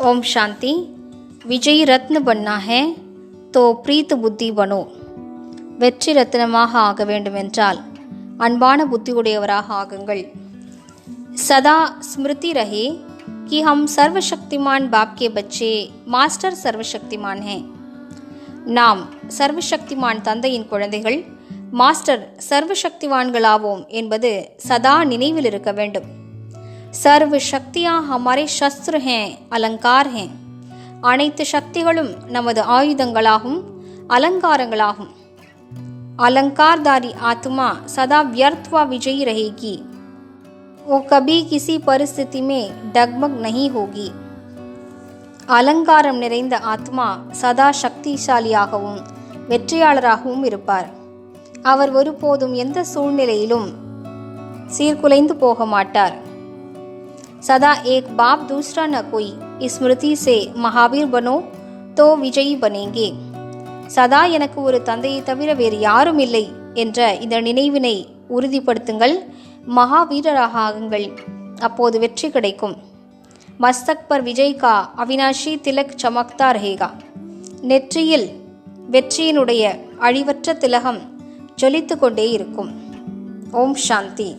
ओम शांति विजयी रत्न बनना है तो प्रीत புத்தி பனோ வெற்றி ரத்தினமாக ஆக வேண்டுமென்றால் அன்பான புத்தியுடையவராக ஆகுங்கள் सदा स्मृति रहे कि हम सर्वशक्तिमान बाप के बच्चे मास्टर सर्वशक्तिमान हैं நாம் சர்வசக்திமான் தந்தையின் குழந்தைகள் மாஸ்டர் சர்வசக்திவான்களாவோம் என்பது சதா நினைவில் இருக்க வேண்டும் சர்வ சக்தியா ஹமாரே சஸ்திர ஹே அலங்கார் ஹே அனைத்து சக்திகளும் நமது ஆயுதங்களாகும் அலங்காரங்களாகும் अलंकारदारी आत्मा सदा व्यर्थ व विजयी रहेगी वो कभी किसी परिस्थिति में डगमग नहीं होगी அலங்காரம் நிறைந்த ஆத்மா சதா சக்திசாலியாகவும் வெற்றியாளராகவும் இருப்பார் அவர் ஒருபோதும் எந்த சூழ்நிலையிலும் சீர்குலைந்து போக மாட்டார் सदा एक बाप दूसरा न कोई स्मृति से महावीर बनो तो विजयी बनेंगे சதா எனக்கு ஒரு தந்தையை தவிர வேறு யாரும் இல்லை என்ற இந்த நினைவினை உறுதிப்படுத்துங்கள் மகாவீரராக ஆகுங்கள் அப்போது வெற்றி கிடைக்கும் மஸ்தக் பர் விஜய் கா அவினாஷி திலக் சமக்தா ரஹேகா நெற்றியில் வெற்றியினுடைய அழிவற்ற திலகம் ஜொலித்து கொண்டே இருக்கும் ஓம் சாந்தி